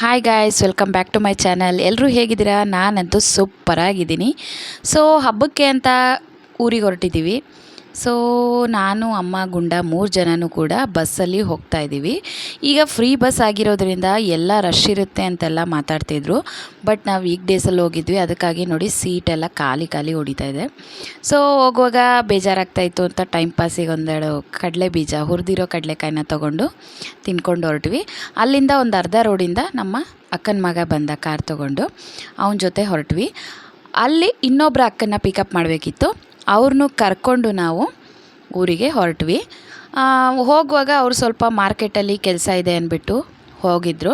Hi guys welcome back to my channel ಎಲ್ಲರೂ ಹೇಗಿದ್ದೀರಾ? ನಾನಂತೂ ಸೂಪರಾಗಿದ್ದೀನಿ ಸೊ ಹಬ್ಬಕ್ಕೆ ಅಂತ ಊರಿಗೆ ಹೊರಟಿದ್ದೀವಿ. ಸೊ ನಾನು, ಅಮ್ಮ, ಗುಂಡ ಮೂರು ಜನನೂ ಕೂಡ ಬಸ್ಸಲ್ಲಿ ಹೋಗ್ತಾ ಇದ್ದೀವಿ. ಈಗ ಫ್ರೀ ಬಸ್ ಆಗಿರೋದ್ರಿಂದ ಎಲ್ಲ ರಶ್ ಇರುತ್ತೆ ಅಂತೆಲ್ಲ ಮಾತಾಡ್ತಿದ್ರು. ಬಟ್ ನಾವು ವೀಕ್ ಡೇಸಲ್ಲಿ ಹೋಗಿದ್ವಿ. ಅದಕ್ಕಾಗಿ ನೋಡಿ ಸೀಟ್ ಎಲ್ಲ ಖಾಲಿ ಖಾಲಿ ಹೊಡಿತಾ ಇದೆ. ಸೊ ಹೋಗುವಾಗ ಬೇಜಾರಾಗ್ತಾ ಇತ್ತು ಅಂತ ಟೈಮ್ ಪಾಸಿಗೆ ಒಂದೆರಡು ಕಡಲೆ ಬೀಜ, ಹುರಿದಿರೋ ಕಡಲೆಕಾಯಿನ ತೊಗೊಂಡು ತಿನ್ಕೊಂಡು ಹೊರಟ್ವಿ. ಅಲ್ಲಿಂದ ಒಂದು ಅರ್ಧ ರೋಡಿಂದ ನಮ್ಮ ಅಕ್ಕನ ಮಗ ಬಂದ ಕಾರ್ ತೊಗೊಂಡು. ಅವನ ಜೊತೆ ಹೊರಟ್ವಿ. ಅಲ್ಲಿ ಇನ್ನೊಬ್ಬರ ಅಕ್ಕನ ಪಿಕಪ್ ಮಾಡಬೇಕಿತ್ತು. ಅವ್ರನ್ನೂ ಕರ್ಕೊಂಡು ನಾವು ಊರಿಗೆ ಹೊರಟ್ವಿ. ಹೋಗುವಾಗ ಅವ್ರು ಸ್ವಲ್ಪ ಮಾರ್ಕೆಟಲ್ಲಿ ಕೆಲಸ ಇದೆ ಅಂದ್ಬಿಟ್ಟು ಹೋಗಿದ್ದರು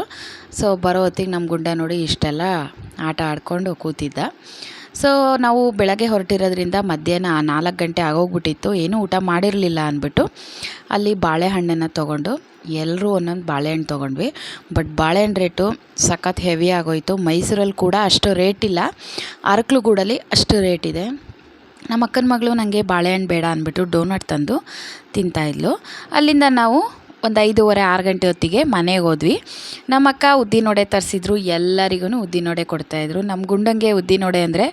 ಸೊ ಬರೋ ಹೊತ್ತಿಗೆ ನಮ್ಮ ಗುಂಡ ನೋಡಿ ಇಷ್ಟೆಲ್ಲ ಆಟ ಆಡ್ಕೊಂಡು ಕೂತಿದ್ದ. ಸೊ ನಾವು ಬೆಳಗ್ಗೆ ಹೊರಟಿರೋದ್ರಿಂದ ಮಧ್ಯಾಹ್ನ ನಾಲ್ಕು ಗಂಟೆ ಆಗೋಗ್ಬಿಟ್ಟಿತ್ತು. ಏನೂ ಊಟ ಮಾಡಿರಲಿಲ್ಲ ಅಂದ್ಬಿಟ್ಟು ಅಲ್ಲಿ ಬಾಳೆಹಣ್ಣನ್ನು ತೊಗೊಂಡು ಎಲ್ಲರೂ ಒಂದೊಂದು ಬಾಳೆಹಣ್ಣು ತೊಗೊಂಡ್ವಿ. ಬಟ್ ಬಾಳೆಹಣ್ಣು ರೇಟು ಸಖತ್ ಹೆವಿ ಆಗೋಯಿತು. ಮೈಸೂರಲ್ಲಿ ಕೂಡ ಅಷ್ಟು ರೇಟ್ ಇಲ್ಲ ಅರಕಲಗೂಡಲ್ಲಿ ಅಷ್ಟು ರೇಟ್ ಇದೆ ನಮ್ಮ ಅಕ್ಕನ ಮಗಳು ನನಗೆ ಬಾಳೆಹಣ್ಣು ಬೇಡ ಅಂದ್ಬಿಟ್ಟು ಡೋನಟ್ ತಂದು ತಿಂತಾಯಿದ್ಲು ಅಲ್ಲಿಂದ ನಾವು ಒಂದು ಐದೂವರೆ, ಆರು ಗಂಟೆ ಹೊತ್ತಿಗೆ ಮನೆಗೆ ಹೋದ್ವಿ. ನಮ್ಮ ಅಕ್ಕ ಉದ್ದಿನೊಡೆ ತರಿಸಿದ್ರು ಎಲ್ಲರಿಗೂ ಉದ್ದಿನೊಡೆ ಕೊಡ್ತಾಯಿದ್ರು ನಮ್ಮ ಗುಂಡಂಗೆ ಉದ್ದಿನೊಡೆ ಅಂದರೆ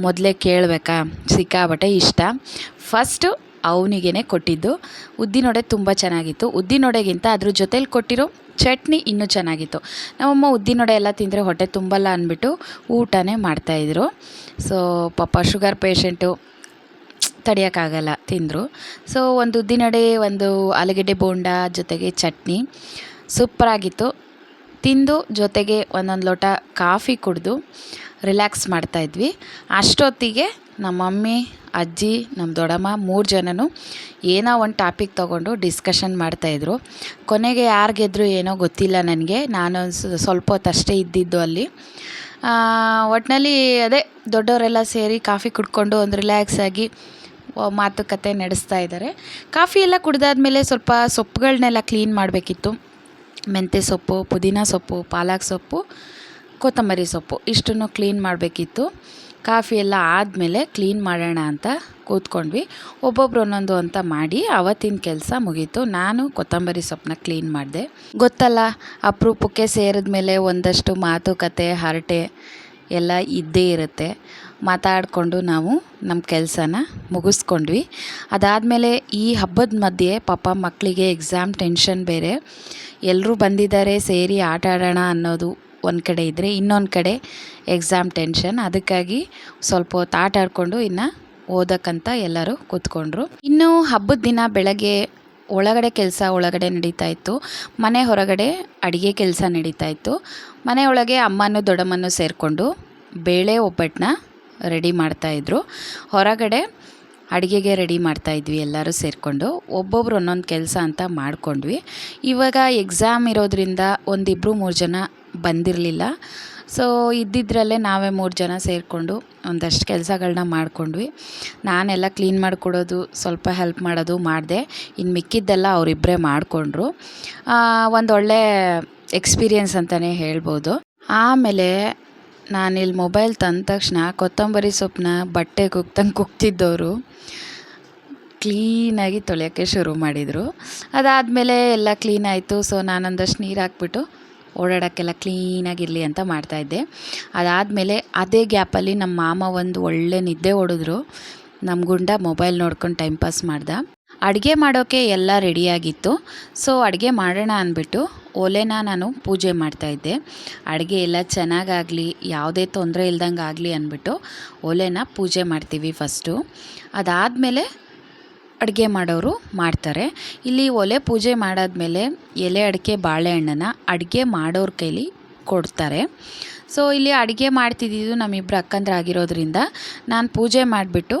ಮೊದಲೇ ಕೇಳಬೇಕಾ? ಸಿಕ್ಕಾಬಟ್ಟೆ ಇಷ್ಟ. ಫಸ್ಟು ಅವನಿಗೇ ಕೊಟ್ಟಿದ್ದು. ಉದ್ದಿನೊಡೆ ತುಂಬ ಚೆನ್ನಾಗಿತ್ತು. ಉದ್ದಿನೊಡೆಗಿಂತ ಅದ್ರ ಜೊತೇಲಿ ಕೊಟ್ಟಿರೋ ಚಟ್ನಿ ಇನ್ನೂ ಚೆನ್ನಾಗಿತ್ತು. ನಮ್ಮಮ್ಮ ಉದ್ದಿನೊಡೆ ಎಲ್ಲ ತಿಂದರೆ ಹೊಟ್ಟೆ ತುಂಬಲ್ಲ ಅಂದ್ಬಿಟ್ಟು ಊಟನೇ ಮಾಡ್ತಾಯಿದ್ರು ಸೊ ಪಾಪ ಶುಗರ್ ಪೇಷೆಂಟು ತಡೆಯೋಕ್ಕಾಗಲ್ಲ ತಿಂದರು. ಸೊ ಒಂದು ಉದ್ದಿನಡೆ ಒಂದು ಆಲೂಗಡ್ಡೆ ಬೋಂಡ ಜೊತೆಗೆ ಚಟ್ನಿ. ಸೂಪರಾಗಿತ್ತು ತಿಂದು ಜೊತೆಗೆ ಒಂದೊಂದು ಲೋಟ ಕಾಫಿ ಕುಡಿದು ರಿಲ್ಯಾಕ್ಸ್ ಮಾಡ್ತಾಯಿದ್ವಿ ಅಷ್ಟೊತ್ತಿಗೆ ನಮ್ಮ ಮಮ್ಮಿ ಅಜ್ಜಿ ನಮ್ಮ ದೊಡ್ಡಮ್ಮ ಮೂರು ಜನನು ಏನೋ ಒಂದು ಟಾಪಿಕ್ ತೊಗೊಂಡು ಡಿಸ್ಕಷನ್ ಮಾಡ್ತಾಯಿದ್ರು ಕೊನೆಗೆ ಯಾರು ಗೆದ್ದರು ಏನೋ ಗೊತ್ತಿಲ್ಲ ನನಗೆ. ನಾನು ಸ್ವಲ್ಪ ಹೊತ್ತಷ್ಟೇ ಇದ್ದಿದ್ದು ಅಲ್ಲಿ. ಒಟ್ಟಿನಲ್ಲಿ ಅದೇ ದೊಡ್ಡವರೆಲ್ಲ ಸೇರಿ ಕಾಫಿ ಕುಡ್ಕೊಂಡು ಒಂದು ರಿಲ್ಯಾಕ್ಸ್ ಆಗಿ ಮಾತುಕತೆ ನಡೆಸ್ತಾ ಇದ್ದಾರೆ ಕಾಫಿ ಎಲ್ಲ ಕುಡ್ದಾದ್ಮೇಲೆ ಸ್ವಲ್ಪ ಸೊಪ್ಪುಗಳನ್ನೆಲ್ಲ ಕ್ಲೀನ್ ಮಾಡಬೇಕಿತ್ತು. ಮೆಂತ್ಯ ಸೊಪ್ಪು, ಪುದೀನ ಸೊಪ್ಪು, ಪಾಲಕ್ ಸೊಪ್ಪು, ಕೊತ್ತಂಬರಿ ಸೊಪ್ಪು ಇಷ್ಟನ್ನು ಕ್ಲೀನ್ ಮಾಡಬೇಕಿತ್ತು. ಕಾಫಿ ಎಲ್ಲ ಆದಮೇಲೆ ಕ್ಲೀನ್ ಮಾಡೋಣ ಅಂತ ಕೂತ್ಕೊಂಡ್ವಿ. ಒಬ್ಬೊಬ್ರು ಒಂದೊಂದು ಅಂತ ಮಾಡಿ ಅವತ್ತಿನ ಕೆಲಸ ಮುಗೀತು. ನಾನು ಕೊತ್ತಂಬರಿ ಸೊಪ್ಪನ್ನ ಕ್ಲೀನ್ ಮಾಡಿದೆ. ಗೊತ್ತಲ್ಲ, ಅಪರೂಪಕ್ಕೆ ಸೇರಿದ ಮೇಲೆ ಒಂದಷ್ಟು ಮಾತುಕತೆ, ಹರಟೆ ಎಲ್ಲ ಇದ್ದೇ ಇರುತ್ತೆ. ಮಾತಾಡಿಕೊಂಡು ನಾವು ನಮ್ಮ ಕೆಲಸನ ಮುಗಿಸ್ಕೊಂಡ್ವಿ. ಅದಾದಮೇಲೆ ಈ ಹಬ್ಬದ ಮಧ್ಯೆ ಪಾಪ ಮಕ್ಕಳಿಗೆ ಎಕ್ಸಾಮ್ ಟೆನ್ಷನ್ ಬೇರೆ. ಎಲ್ಲರೂ ಬಂದಿದ್ದಾರೆ, ಸೇರಿ ಆಟ ಆಡೋಣ ಅನ್ನೋದು ಒಂದು ಕಡೆ ಇದ್ದರೆ ಇನ್ನೊಂದು ಕಡೆ ಎಕ್ಸಾಮ್ ಟೆನ್ಷನ್ ಅದಕ್ಕಾಗಿ ಸ್ವಲ್ಪ ಹೊತ್ತು ಆಟ ಆಡಿಕೊಂಡು ಇನ್ನು ಓದಕ್ಕಂತ ಎಲ್ಲರೂ ಕೂತ್ಕೊಂಡ್ರು. ಇನ್ನು ಹಬ್ಬದ ದಿನ ಬೆಳಗ್ಗೆ ಒಳಗಡೆ ಕೆಲಸ ಒಳಗಡೆ ನಡೀತಾ ಇತ್ತು. ಮನೆ ಹೊರಗಡೆ ಅಡುಗೆ ಕೆಲಸ ನಡೀತಾ ಇತ್ತು. ಮನೆ ಒಳಗೆ ಅಮ್ಮನೂ ದೊಡ್ಡಮ್ಮನೂ ಸೇರಿಕೊಂಡು ಬೇಳೆ ಒಬ್ಬಟ್ಟನ್ನ ರೆಡಿ ಮಾಡ್ತಾಯಿದ್ರು ಹೊರಗಡೆ ಅಡುಗೆಗೆ ರೆಡಿ ಮಾಡ್ತಾಯಿದ್ವಿ ಎಲ್ಲರೂ ಸೇರಿಕೊಂಡು. ಒಬ್ಬೊಬ್ರು ಒಂದೊಂದು ಕೆಲಸ ಅಂತ ಮಾಡಿಕೊಂಡ್ವಿ. ಇವಾಗ ಎಕ್ಸಾಮ್ ಇರೋದ್ರಿಂದ ಒಂದಿಬ್ಬರು ಮೂರು ಜನ ಬಂದಿರಲಿಲ್ಲ. ಸೊ ಇದ್ದಿದ್ರಲ್ಲೇ ನಾವೇ ಮೂರು ಜನ ಸೇರಿಕೊಂಡು ಒಂದಷ್ಟು ಕೆಲಸಗಳನ್ನ ಮಾಡ್ಕೊಂಡ್ವಿ. ನಾನೆಲ್ಲ ಕ್ಲೀನ್ ಮಾಡಿಕೊಡೋದು, ಸ್ವಲ್ಪ ಹೆಲ್ಪ್ ಮಾಡೋದು ಮಾಡಿದೆ. ಇನ್ನು ಮಿಕ್ಕಿದ್ದೆಲ್ಲ ಅವರಿಬ್ಬರೇ ಮಾಡಿಕೊಂಡ್ರು. ಒಂದೊಳ್ಳೆ ಎಕ್ಸ್ಪೀರಿಯನ್ಸ್ ಅಂತಲೇ ಹೇಳ್ಬೋದು. ಆಮೇಲೆ ನಾನಿಲ್ಲಿ ಮೊಬೈಲ್ ತಂದ ತಕ್ಷಣ ಕೊತ್ತಂಬರಿ ಸೊಪ್ಪನ್ನ ಬಟ್ಟೆ ಕುಗ್ತಂಗೆ ಕುಗ್ತಿದ್ದವರು ಕ್ಲೀನಾಗಿ ತೊಳೆಯೋಕ್ಕೆ ಶುರು ಮಾಡಿದರು. ಅದಾದಮೇಲೆ ಎಲ್ಲ ಕ್ಲೀನ್ ಆಯಿತು. ಸೊ ನಾನೊಂದಷ್ಟು ನೀರು ಹಾಕ್ಬಿಟ್ಟು ಓಡಾಡೋಕ್ಕೆಲ್ಲ ಕ್ಲೀನಾಗಿರಲಿ ಅಂತ ಮಾಡ್ತಾಯಿದ್ದೆ ಅದಾದಮೇಲೆ ಅದೇ ಗ್ಯಾಪಲ್ಲಿ ನಮ್ಮ ಮಾಮ ಒಂದು ಒಳ್ಳೆ ನಿದ್ದೆ ಹೊಡೆದ್ರು. ನಮ್ಮ ಗುಂಡ ಮೊಬೈಲ್ ನೋಡ್ಕೊಂಡು ಟೈಮ್ ಪಾಸ್ ಮಾಡ್ದ. ಅಡುಗೆ ಮಾಡೋಕ್ಕೆ ಎಲ್ಲ ರೆಡಿಯಾಗಿತ್ತು. ಸೊ, ಅಡುಗೆ ಮಾಡೋಣ ಅಂದ್ಬಿಟ್ಟು ಒಲೆನ ನಾನು ಪೂಜೆ ಮಾಡ್ತಾಯಿದ್ದೆ ಅಡುಗೆ ಎಲ್ಲ ಚೆನ್ನಾಗಾಗಲಿ, ಯಾವುದೇ ತೊಂದರೆ ಇಲ್ದಂಗೆ ಆಗಲಿ ಅಂದ್ಬಿಟ್ಟು ಒಲೆನ ಪೂಜೆ ಮಾಡ್ತೀವಿ ಫಸ್ಟು. ಅದಾದಮೇಲೆ ಅಡುಗೆ ಮಾಡೋರು ಮಾಡ್ತಾರೆ. ಇಲ್ಲಿ ಒಲೆ ಪೂಜೆ ಮಾಡಾದಮೇಲೆ ಎಲೆ ಅಡಿಕೆ ಬಾಳೆಹಣ್ಣನ್ನು ಅಡುಗೆ ಮಾಡೋರ ಕೈಲಿ ಕೊಡ್ತಾರೆ. ಸೊ, ಇಲ್ಲಿ ಅಡುಗೆ ಮಾಡ್ತಿದ್ದಿದ್ದು ನಮ್ಮಿಬ್ಬರು ಅಕ್ಕಂದ್ರಾಗಿರೋದ್ರಿಂದ ನಾನು ಪೂಜೆ ಮಾಡಿಬಿಟ್ಟು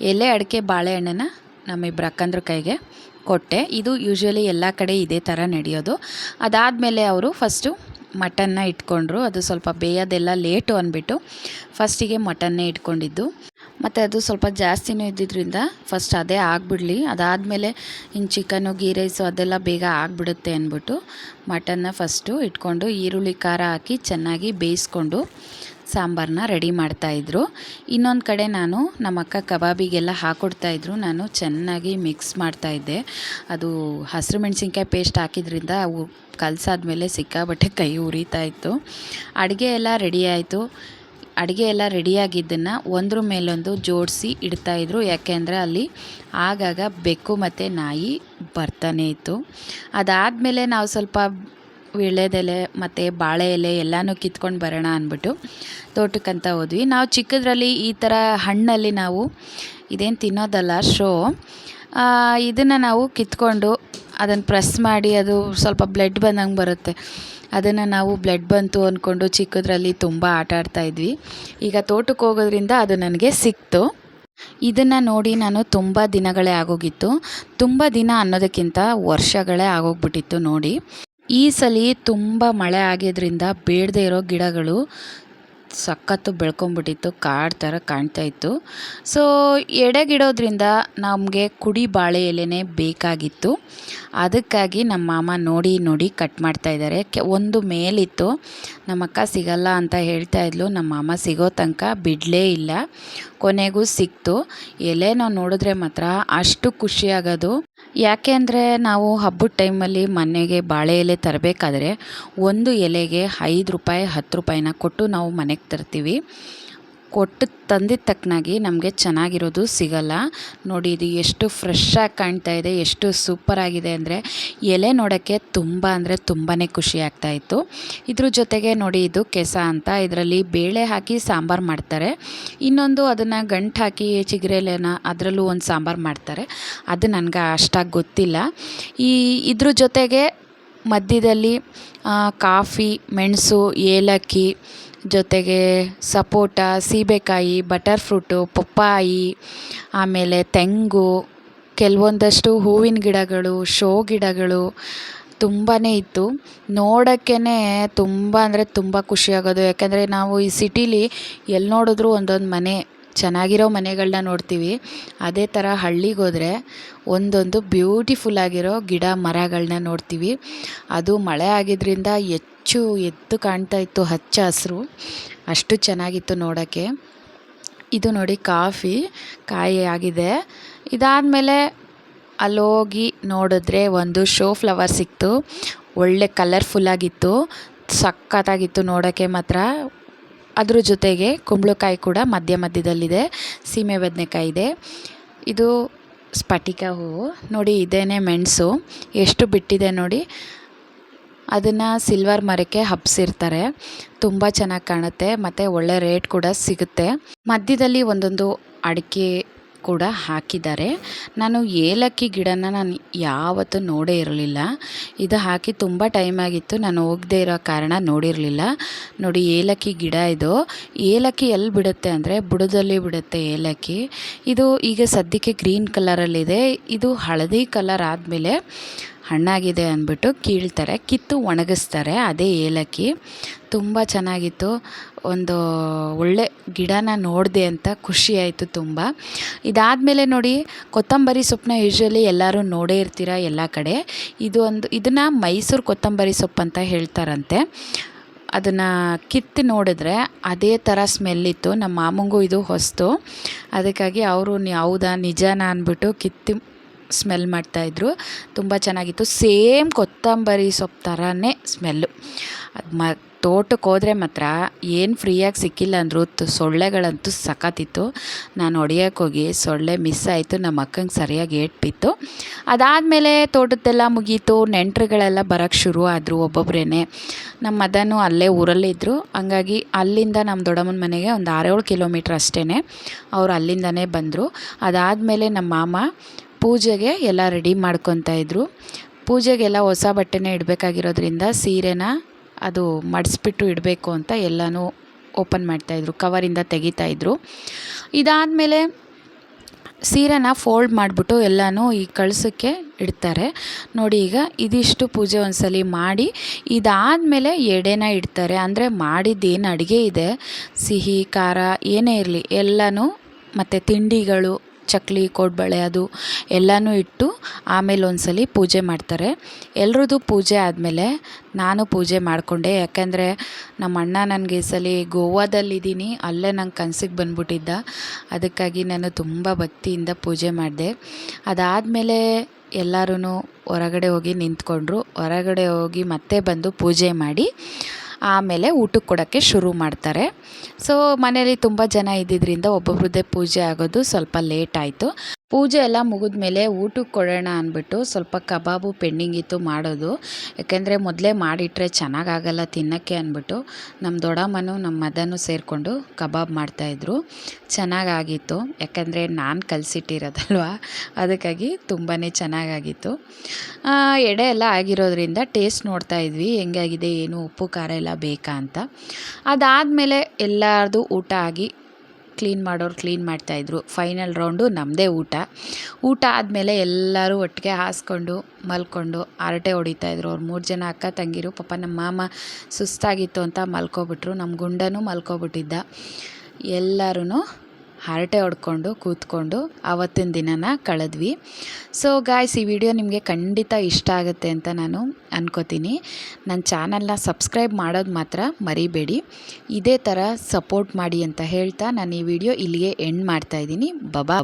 ಎಲೆ ಅಡಿಕೆ ಬಾಳೆಹಣ್ಣನ್ನು ನಮ್ಮಿಬ್ಬರು ಅಕ್ಕಂದ್ರ ಕೈಗೆ ಕೊಟ್ಟೆ. ಇದು ಯೂಶ್ವಲಿ ಎಲ್ಲ ಕಡೆ ಇದೇ ಥರ ನಡೆಯೋದು. ಅದಾದಮೇಲೆ ಅವರು ಫಸ್ಟು ಮಟನ್ನ ಇಟ್ಕೊಂಡ್ರು. ಅದು ಸ್ವಲ್ಪ ಬೇಯೋದೆಲ್ಲ ಲೇಟು ಅಂದ್ಬಿಟ್ಟು ಫಸ್ಟಿಗೆ ಮಟನ್ನೇ ಇಟ್ಕೊಂಡಿದ್ದು. ಮತ್ತು ಅದು ಸ್ವಲ್ಪ ಜಾಸ್ತಿನೂ ಇದ್ದಿದ್ದರಿಂದ ಫಸ್ಟ್ ಅದೇ ಆಗಿಬಿಡಲಿ. ಅದಾದಮೇಲೆ ಇನ್ನು ಚಿಕನು ಗೀ ರೈಸು ಅದೆಲ್ಲ ಬೇಗ ಆಗಿಬಿಡುತ್ತೆ ಅಂದ್ಬಿಟ್ಟು ಮಟನ್ನ ಫಸ್ಟು ಇಟ್ಕೊಂಡು ಈರುಳ್ಳಿ, ಖಾರ ಹಾಕಿ ಚೆನ್ನಾಗಿ ಬೇಯಿಸ್ಕೊಂಡು ಸಾಂಬಾರನ್ನ ರೆಡಿ ಮಾಡ್ತಾಯಿದ್ರು ಇನ್ನೊಂದು ಕಡೆ ನಾನು ನಮ್ಮ ಅಕ್ಕ ಕಬಾಬಿಗೆಲ್ಲ ಹಾಕ್ಕೊಡ್ತಾಯಿದ್ರು ನಾನು ಚೆನ್ನಾಗಿ ಮಿಕ್ಸ್ ಮಾಡ್ತಾಯಿದ್ದೆ ಅದು ಹಸಿರು ಮೆಣಸಿನ್ಕಾಯಿ ಪೇಸ್ಟ್ ಹಾಕಿದ್ರಿಂದ ಅವು ಕಲಸಾದ್ಮೇಲೆ ಸಿಕ್ಕಾಬಟ್ಟೆ ಕೈ ಉರಿತಾ ಇತ್ತು. ಅಡುಗೆ ಎಲ್ಲ ರೆಡಿ ಆಯಿತು. ಅಡುಗೆ ಎಲ್ಲ ರೆಡಿಯಾಗಿದ್ದನ್ನು ಒಂದ್ರ ಮೇಲೊಂದು ಜೋಡಿಸಿ ಇಡ್ತಾಯಿದ್ರು ಯಾಕೆಂದರೆ ಅಲ್ಲಿ ಆಗಾಗ ಬೆಕ್ಕು ಮತ್ತು ನಾಯಿ ಬರ್ತಾನೆ ಇತ್ತು. ಅದಾದಮೇಲೆ ನಾವು ಸ್ವಲ್ಪ ವೀಳ್ಯದೆಲೆ ಮತ್ತು ಬಾಳೆ ಎಲೆ ಎಲ್ಲನೂ ಕಿತ್ಕೊಂಡು ಬರೋಣ ಅಂದ್ಬಿಟ್ಟು ತೋಟಕ್ಕಂತ ಹೋದ್ವಿ. ನಾವು ಚಿಕ್ಕದ್ರಲ್ಲಿ ಈ ಥರ ಹಣ್ಣಲ್ಲಿ ನಾವು ಇದೇನು ತಿನ್ನೋದಲ್ಲ, ಶೋ ಇದನ್ನು ನಾವು ಕಿತ್ಕೊಂಡು ಅದನ್ನು ಪ್ರೆಸ್ ಮಾಡಿ ಅದು ಸ್ವಲ್ಪ ಬ್ಲಡ್ ಬಂದಂಗೆ ಬರುತ್ತೆ. ಅದನ್ನು ನಾವು ಬ್ಲಡ್ ಬಂತು ಅಂದ್ಕೊಂಡು ಚಿಕ್ಕದ್ರಲ್ಲಿ ತುಂಬ ಆಟ ಆಡ್ತಾಯಿದ್ವಿ ಈಗ ತೋಟಕ್ಕೆ ಹೋಗೋದ್ರಿಂದ ಅದು ನನಗೆ ಸಿಕ್ತು. ಇದನ್ನು ನೋಡಿ ನಾನು ತುಂಬ ದಿನಗಳೇ ಆಗೋಗಿತ್ತು. ತುಂಬ ದಿನ ಅನ್ನೋದಕ್ಕಿಂತ ವರ್ಷಗಳೇ ಆಗೋಗ್ಬಿಟ್ಟಿತ್ತು ನೋಡಿ. ಈ ಸಲ ತುಂಬ ಮಳೆ ಆಗಿದ್ದರಿಂದ ಬೇಡದೇ ಇರೋ ಗಿಡಗಳು ಸಖತ್ತು ಬೆಳ್ಕೊಂಬಿಟ್ಟಿತ್ತು, ಕಾಡು ಥರ ಕಾಣ್ತಾ ಇತ್ತು. ಸೊ ಎಡೆಗಿಡೋದ್ರಿಂದ ನಮಗೆ ಕುಡಿ ಬಾಳೆ ಎಲೆನೇ ಬೇಕಾಗಿತ್ತು. ಅದಕ್ಕಾಗಿ ನಮ್ಮ ಮಾಮ ನೋಡಿ ನೋಡಿ ಕಟ್ ಮಾಡ್ತಾ ಇದ್ದಾರೆ. ಒಂದು ಮೇಲಿತ್ತು. ನಮ್ಮಕ್ಕ ಸಿಗಲ್ಲ ಅಂತ ಹೇಳ್ತಾ ಇದ್ಲು. ನಮ್ಮ ಮಾಮ ಸಿಗೋ ತನಕ ಬಿಡಲೇ ಇಲ್ಲ. ಕೊನೆಗೂ ಸಿಕ್ತು. ಎಲೆನ ನೋಡಿದ್ರೆ ಮಾತ್ರ ಅಷ್ಟು ಖುಷಿಯಾಗೋದು. ಯಾಕೆ ಅಂದರೆ ನಾವು ಹಬ್ಬದ ಟೈಮಲ್ಲಿ ಮನೆಗೆ ಬಾಳೆ ಎಲೆ ತರಬೇಕಾದ್ರೆ ಒಂದು ಎಲೆಗೆ ಐದು ರೂಪಾಯಿ, ಹತ್ತು ರೂಪಾಯಿನ ಕೊಟ್ಟು ನಾವು ಮನೆಗೆ ತರ್ತೀವಿ. ಕೊಟ್ಟು ತಂದಿದ ತಕ್ಕನಾಗಿ ನಮಗೆ ಚೆನ್ನಾಗಿರೋದು ಸಿಗಲ್ಲ. ನೋಡಿ, ಇದು ಎಷ್ಟು ಫ್ರೆಶ್ಶಾಗಿ ಕಾಣ್ತಾ ಇದೆ, ಎಷ್ಟು ಸೂಪರಾಗಿದೆ ಅಂದರೆ ಎಲೆ ನೋಡೋಕ್ಕೆ ತುಂಬ ಅಂದರೆ ತುಂಬಾ ಖುಷಿ ಆಗ್ತಾಯಿತ್ತು ಇದ್ರ ಜೊತೆಗೆ ನೋಡಿ, ಇದು ಕೆಸ ಅಂತ ಇದರಲ್ಲಿ ಬೇಳೆ ಹಾಕಿ ಸಾಂಬಾರು ಮಾಡ್ತಾರೆ. ಇನ್ನೊಂದು ಅದನ್ನು ಗಂಟು ಹಾಕಿ ಚಿಗುರೆಲೆನ ಅದರಲ್ಲೂ ಒಂದು ಸಾಂಬಾರು ಮಾಡ್ತಾರೆ. ಅದು ನನಗೆ ಅಷ್ಟಾಗಿ ಗೊತ್ತಿಲ್ಲ. ಈ ಇದ್ರ ಜೊತೆಗೆ ಮಧ್ಯದಲ್ಲಿ ಕಾಫಿ, ಮೆಣಸು, ಏಲಕ್ಕಿ ಜೊತೆಗೆ ಸಪೋಟ, ಸೀಬೆಕಾಯಿ, ಬಟರ್ ಫ್ರೂಟು, ಪಪ್ಪಾಯಿ, ಆಮೇಲೆ ತೆಂಗು, ಕೆಲವೊಂದಷ್ಟು ಹೂವಿನ ಗಿಡಗಳು, ಶೋ ಗಿಡಗಳು ತುಂಬಾ ಇತ್ತು. ನೋಡೋಕ್ಕೇ ತುಂಬ ಅಂದರೆ ತುಂಬ ಖುಷಿಯಾಗೋದು ಯಾಕಂದರೆ ನಾವು ಈ ಸಿಟೀಲಿ ಎಲ್ಲಿ ನೋಡಿದ್ರೂ ಒಂದೊಂದು ಮನೆ, ಚೆನ್ನಾಗಿರೋ ಮನೆಗಳನ್ನ ನೋಡ್ತೀವಿ. ಅದೇ ಥರ ಹಳ್ಳಿಗೋದ್ರೆ ಒಂದೊಂದು ಬ್ಯೂಟಿಫುಲ್ ಆಗಿರೋ ಗಿಡ ಮರಗಳನ್ನ ನೋಡ್ತೀವಿ. ಅದು ಮಳೆ ಆಗಿದ್ದರಿಂದ ಹೆಚ್ಚು ಎದ್ದು ಕಾಣ್ತಾ ಇತ್ತು ಹಚ್ಚ ಹಸಿರು. ಅಷ್ಟು ಚೆನ್ನಾಗಿತ್ತು ನೋಡೋಕ್ಕೆ. ಇದು ನೋಡಿ ಕಾಫಿ, ಕಾಯಿ ಆಗಿದೆ. ಇದಾದಮೇಲೆ ಅಲ್ಲೋಗಿ ನೋಡಿದ್ರೆ ಒಂದು ಶೋ ಫ್ಲವರ್ ಸಿಕ್ತು. ಒಳ್ಳೆ ಕಲರ್ಫುಲ್ಲಾಗಿತ್ತು ಸಖತ್ತಾಗಿತ್ತು ನೋಡೋಕ್ಕೆ ಮಾತ್ರ. ಅದ್ರ ಜೊತೆಗೆ ಕುಂಬಳಕಾಯಿ ಕೂಡ ಮಧ್ಯ ಮಧ್ಯದಲ್ಲಿದೆ. ಸೀಮೆ ಬದನೆಕಾಯಿ ಇದೆ. ಇದು ಸ್ಫಟಿಕ ಹೂವು. ನೋಡಿ, ಇದೇನೆ ಮೆಣಸು. ಎಷ್ಟು ಬಿಟ್ಟಿದೆ ನೋಡಿ. ಅದನ್ನು ಸಿಲ್ವರ್ ಮರಕ್ಕೆ ಹಬ್ಸಿರ್ತಾರೆ. ತುಂಬ ಚೆನ್ನಾಗಿ ಕಾಣುತ್ತೆ. ಮತ್ತು ಒಳ್ಳೆ ರೇಟ್ ಕೂಡ ಸಿಗುತ್ತೆ. ಮಧ್ಯದಲ್ಲಿ ಒಂದೊಂದು ಅಡಿಕೆ ಕೂಡ ಹಾಕಿದ್ದಾರೆ. ನಾನು ಏಲಕ್ಕಿ ಗಿಡನ ನಾನು ಯಾವತ್ತೂ ನೋಡೇ ಇರಲಿಲ್ಲ. ಇದು ಹಾಕಿ ತುಂಬ ಟೈಮ್ ಆಗಿತ್ತು. ನಾನು ಹೋಗದೇ ಇರೋ ಕಾರಣ ನೋಡಿರಲಿಲ್ಲ. ನೋಡಿ, ಏಲಕ್ಕಿ ಗಿಡ ಇದು. ಏಲಕ್ಕಿ ಎಲ್ಲಿ ಬಿಡುತ್ತೆ ಅಂದರೆ ಬುಡದಲ್ಲಿ ಬಿಡುತ್ತೆ ಏಲಕ್ಕಿ. ಇದು ಈಗ ಸದ್ಯಕ್ಕೆ ಗ್ರೀನ್ ಕಲರಲ್ಲಿದೆ ಇದು ಹಳದಿ ಕಲರ್ ಆದಮೇಲೆ ಹಣ್ಣಾಗಿದೆ ಅಂದ್ಬಿಟ್ಟು ಕೀಳ್ತಾರೆ, ಕಿತ್ತು ಒಣಗಿಸ್ತಾರೆ ಅದೇ ಏಲಕ್ಕಿ. ತುಂಬ ಚೆನ್ನಾಗಿತ್ತು. ಒಂದು ಒಳ್ಳೆ ಗಿಡನ ನೋಡಿದೆ ಅಂತ ಖುಷಿ ಆಯಿತು ತುಂಬ. ಇದಾದಮೇಲೆ ನೋಡಿ, ಕೊತ್ತಂಬರಿ ಸೊಪ್ಪನ್ನ ಯೂಶ್ವಲಿ ಎಲ್ಲರೂ ನೋಡೇ ಇರ್ತೀರ ಎಲ್ಲ ಕಡೆ. ಇದು ಒಂದು, ಇದನ್ನು ಮೈಸೂರು ಕೊತ್ತಂಬರಿ ಸೊಪ್ಪು ಅಂತ ಹೇಳ್ತಾರಂತೆ. ಅದನ್ನು ಕಿತ್ತು ನೋಡಿದ್ರೆ ಅದೇ ಥರ ಸ್ಮೆಲ್ಲಿತ್ತು ನಮ್ಮ ಮಾಮಂಗೂ ಇದು ಹೊಸ್ತು. ಅದಕ್ಕಾಗಿ ಅವರು ಹೌದಾ ನಿಜಾನ ಅಂದ್ಬಿಟ್ಟು ಕಿತ್ತು ಸ್ಮೆಲ್ ಮಾಡ್ತಾಯಿದ್ರು. ತುಂಬ ಚೆನ್ನಾಗಿತ್ತು. ಸೇಮ್ ಕೊತ್ತಂಬರಿ ಸೊಪ್ಪು ಥರನೇ ಸ್ಮೆಲ್ಲು. ಅದು ಮ ತೋಟಕ್ಕೆ ಹೋದರೆ ಮಾತ್ರ ಏನು ಫ್ರೀಯಾಗಿ ಸಿಕ್ಕಿಲ್ಲ ಅಂದರೂ ಸೊಳ್ಳೆಗಳಂತೂ ಸಖತ್ತಿತ್ತು. ನಾನು ಹೊಡಿಯೋಕೆ ಹೋಗಿ ಸೊಳ್ಳೆ ಮಿಸ್ ಆಯಿತು. ನಮ್ಮ ಅಕ್ಕಂಗೆ ಸರಿಯಾಗಿ ಏಟ್ ಬಿತ್ತು ಅದಾದಮೇಲೆ ತೋಟದ್ದೆಲ್ಲ ಮುಗೀತು. ನೆಂಟರುಗಳೆಲ್ಲ ಬರೋಕ್ಕೆ ಶುರು ಆದರು ಒಬ್ಬೊಬ್ಬರೇ ನಮ್ಮ ಮದನೂ ಅಲ್ಲೇ ಊರಲ್ಲೇ ಇದ್ದರು ಹಂಗಾಗಿ ಅಲ್ಲಿಂದ ನಮ್ಮ ದೊಡ್ಡಮ್ಮನ ಮನೆಗೆ ಒಂದು ಆರೇಳು ಕಿಲೋಮೀಟ್ರ್ ಅಷ್ಟೇ ಅವ್ರು ಅಲ್ಲಿಂದನೇ ಬಂದರು. ಅದಾದಮೇಲೆ ನಮ್ಮ ಮಾಮ ಪೂಜೆಗೆ ಎಲ್ಲ ರೆಡಿ ಮಾಡ್ಕೊತಾ ಇದ್ದರು ಪೂಜೆಗೆಲ್ಲ ಹೊಸ ಬಟ್ಟೆನೇ ಇಡಬೇಕಾಗಿರೋದ್ರಿಂದ ಸೀರೆನ ಅದು ಮಡಿಸ್ಬಿಟ್ಟು ಇಡಬೇಕು ಅಂತ ಎಲ್ಲನೂ ಓಪನ್ ಮಾಡ್ತಾಯಿದ್ರು ಕವರಿಂದ ತೆಗಿತಾಯಿದ್ರು ಇದಾದಮೇಲೆ ಸೀರೆನ ಫೋಲ್ಡ್ ಮಾಡಿಬಿಟ್ಟು ಎಲ್ಲನೂ ಈ ಕಳಸಕ್ಕೆ ಇಡ್ತಾರೆ. ನೋಡಿ ಈಗ ಇದಿಷ್ಟು ಪೂಜೆ ಒಂದ್ಸಲಿ ಮಾಡಿ, ಇದಾದಮೇಲೆ ಎಡೆನ ಇಡ್ತಾರೆ. ಅಂದರೆ ಮಾಡಿದ್ದೇನು ಅಡುಗೆ ಇದೆ, ಸಿಹಿ, ಖಾರ ಏನೇ ಇರಲಿ ಎಲ್ಲನೂ ಮತ್ತು ತಿಂಡಿಗಳು ಚಕ್ಲಿ, ಕೋಡ್ಬಳೆ ಅದು ಎಲ್ಲನೂ ಇಟ್ಟು ಆಮೇಲೆ ಒಂದ್ಸಲ ಪೂಜೆ ಮಾಡ್ತಾರೆ. ಎಲ್ರದ್ದು ಪೂಜೆ ಆದಮೇಲೆ ನಾನು ಪೂಜೆ ಮಾಡಿಕೊಂಡೆ. ಯಾಕೆಂದರೆ ನಮ್ಮ ಅಣ್ಣ ನನಗೆ ಈ ಸಲ ಗೋವಾದಲ್ಲಿದ್ದೀನಿ. ಅಲ್ಲೇ ನಂಗೆ ಕನಸಿಗೆ ಬಂದ್ಬಿಟ್ಟಿದ್ದ. ಅದಕ್ಕಾಗಿ ನಾನು ತುಂಬ ಭಕ್ತಿಯಿಂದ ಪೂಜೆ ಮಾಡಿದೆ. ಅದಾದಮೇಲೆ ಎಲ್ಲರೂ ಹೊರಗಡೆ ಹೋಗಿ ನಿಂತ್ಕೊಂಡ್ರು. ಹೊರಗಡೆ ಹೋಗಿ ಮತ್ತೆ ಬಂದು ಪೂಜೆ ಮಾಡಿ ಆಮೇಲೆ ಊಟಕ್ಕೆ ಕೊಡೋಕ್ಕೆ ಶುರು ಮಾಡ್ತಾರೆ. ಸೊ ಮನೇಲಿ ತುಂಬ ಜನ ಇದ್ದಿದ್ದರಿಂದ ಒಬ್ಬೊಬ್ರದ್ದೇ ಪೂಜೆ ಆಗೋದು ಸ್ವಲ್ಪ ಲೇಟ್ ಆಯಿತು. ಪೂಜೆ ಎಲ್ಲ ಮುಗಿದ್ಮೇಲೆ ಊಟಕ್ಕೆ ಕೊಡೋಣ ಅಂದ್ಬಿಟ್ಟು ಸ್ವಲ್ಪ ಕಬಾಬು ಪೆಂಡಿಂಗ್ ಇತ್ತು ಮಾಡೋದು. ಯಾಕೆಂದರೆ ಮೊದಲೇ ಮಾಡಿಟ್ರೆ ಚೆನ್ನಾಗಾಗಲ್ಲ ತಿನ್ನೋಕ್ಕೆ ಅಂದ್ಬಿಟ್ಟು ನಮ್ಮ ದೊಡ್ಡಮ್ಮನೂ ನಮ್ಮ ಮದನೂ ಸೇರಿಕೊಂಡು ಕಬಾಬ್ ಮಾಡ್ತಾಯಿದ್ರು ಚೆನ್ನಾಗಾಗಿತ್ತು. ಯಾಕೆಂದರೆ ನಾನು ಕಲಸಿಟ್ಟಿರೋದಲ್ವ? ಅದಕ್ಕಾಗಿ ತುಂಬಾ ಚೆನ್ನಾಗಾಗಿತ್ತು. ಎಡೆ ಎಲ್ಲ ಆಗಿರೋದ್ರಿಂದ ಟೇಸ್ಟ್ ನೋಡ್ತಾ ಇದ್ವಿ. ಹೆಂಗಾಗಿದೆ, ಏನು ಉಪ್ಪು, ಖಾರ ಎಲ್ಲ ಬೇಕಾ ಅಂತ. ಅದಾದಮೇಲೆ ಎಲ್ಲರದು ಊಟ ಆಗಿ ಕ್ಲೀನ್ ಮಾಡೋರು ಕ್ಲೀನ್ ಮಾಡ್ತಾಯಿದ್ರು ಫೈನಲ್ ರೌಂಡು ನಮ್ಮದೇ ಊಟ. ಊಟ ಆದಮೇಲೆ ಎಲ್ಲರೂ ಒಟ್ಟಿಗೆ ಹಾಸ್ಕೊಂಡು, ಮಲ್ಕೊಂಡು ಹರಟೆ ಹೊಡಿತಾಯಿದ್ರು ಅವ್ರು ಮೂರು ಜನ ಅಕ್ಕ ತಂಗಿರು, ಪಾಪ ನಮ್ಮ ಮಾಮ ಸುಸ್ತಾಗಿತ್ತು ಅಂತ ಮಲ್ಕೊಬಿಟ್ರು. ನಮ್ಮ ಗುಂಡನೂ ಮಲ್ಕೊಬಿಟ್ಟಿದ್ದ. ಎಲ್ಲರೂ ಹರಟೆ ಹೊಡ್ಕೊಂಡು ಕೂತ್ಕೊಂಡು ಆವತ್ತಿನ ದಿನನ ಕಳೆದ್ವಿ. ಸೊ ಗಾಯ್ಸ್ ಈ ವಿಡಿಯೋ ನಿಮಗೆ ಖಂಡಿತ ಇಷ್ಟ ಆಗುತ್ತೆ ಅಂತ ನಾನು ಅನ್ಕೋತೀನಿ. ನನ್ನ ಚಾನಲ್ನ ಸಬ್ಸ್ಕ್ರೈಬ್ ಮಾಡೋದು ಮಾತ್ರ ಮರಿಬೇಡಿ. ಇದೇ ಥರ ಸಪೋರ್ಟ್ ಮಾಡಿ ಅಂತ ಹೇಳ್ತಾ ನಾನು ಈ ವಿಡಿಯೋ ಇಲ್ಲಿಗೆ ಎಂಡ್ ಮಾಡ್ತಾಯಿದ್ದೀನಿ ಬಬಾ